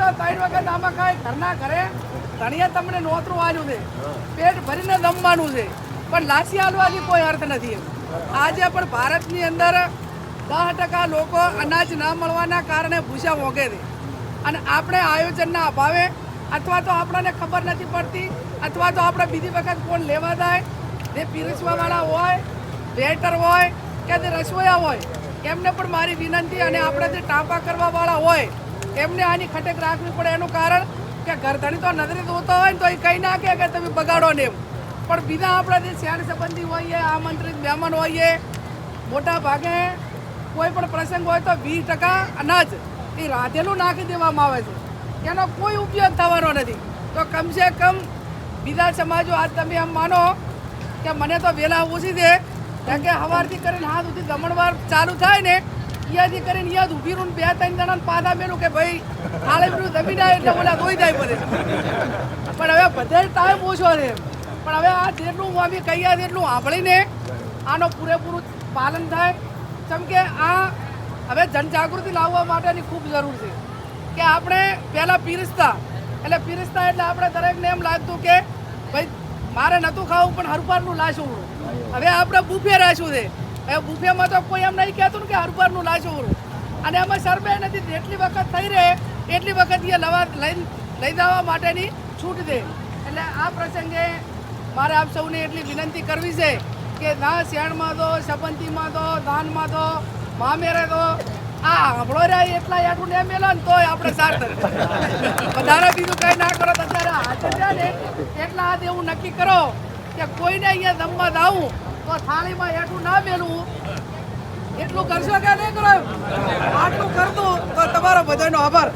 તો ત્રણ વખત આમાં કાંઈ ઘરના ઘરે ધણીએ તમને નોતરું આલ્યું છે. પેટ ભરીને જમવાનું છે. પણ લાસી આલવાની કોઈ અર્થ નથી આજે પણ ભારતની અંદર દસ ટકા લોકો અનાજ ના મળવાના કારણે ભૂસા મોંઘે છે. અને આપણે આયોજનના અભાવે અથવા તો આપણને ખબર નથી પડતી, અથવા તો આપણે બીજી વખત કોણ લેવા જાય, જે પીરસવાવાળા હોય વેટર હોય કે જે રસોઈયા હોય, એમને પણ મારી વિનંતી અને આપણે જે ટાંપા કરવાવાળા હોય એમને આની ખટેક રાખવી પડે. એનું કારણ કે ઘરધણી તો નજરે જોતો હોય ને તો એ કહી નાખે કે તમે બગાડો ને એમ. પણ બીજા આપણા જે શહેર સંબંધી હોઈએ, આમંત્રિત મહેમાન હોઈએ, મોટા ભાગે કોઈ પણ પ્રસંગ હોય તો વીસ ટકા અનાજ એ રાધેલું નાખી દેવામાં આવે છે. એનો કોઈ ઉપયોગ થવાનો નથી. તો કમસે કમ બીજા સમાજો, આજ તમે એમ માનો કે મને તો વહેલા ઓછી દે કારણ કે સવારથી કરીને હાથ સુધી જમણવાર ચાલુ થાય ને ત્યાંથી કરીને યાદ ઊભી રહું બે ત્રણ જણા પાછા મેલું કે ભાઈ ખાલે પેલું જમી જાય એટલે બોલા ધોઈ જાય પડે પણ હવે બધે ટાઈમ ઓછો છે પણ હવે આ જેટલું અમે કહીએ તેટલું સાંભળીને આનો પૂરેપૂરું પાલન થાય. કેમ કે આ હવે જનજાગૃતિ લાવવા માટેની ખૂબ જરૂર છે. કે આપણે પહેલાં પીરસતા. એટલે પીરસતા એટલે આપણે દરેકને એમ લાગતું કે ભાઈ, મારે નહોતું ખાવું પણ હરપારનું લાશું હવે આપણે બુફે રાખ્યું છે. હવે બુફેમાં તો કોઈ એમ નહીં કહેતું કે હરભરનું લાજોરું અને એમાં સરબે નથી જેટલી વખત થઈ રહે, એટલી વખત એ લવા લઈ લઈ જવા માટેની છૂટ દે. એટલે આ પ્રસંગે મારે આપ સૌને એટલી વિનંતી કરવી છે કે ના શેણમાં દો, સંબંધીમાં દો, દાનમાં દો, મામેરે દો. આ હમણો રહ્યા એટલા યાટું ને મેલો ને તોય આપણે સાર્થક વધારે બીજું કંઈ ના કરો, તો અત્યારે હાથ ને એટલા હાથ એવું નક્કી કરો કે કોઈને અહીંયા જમવા આવું તો થાળીમાં એટલું ના મેલું. એટલું કરશો કે નહીં કરો આટલું કરતું તો તમારો બધાનો આભાર.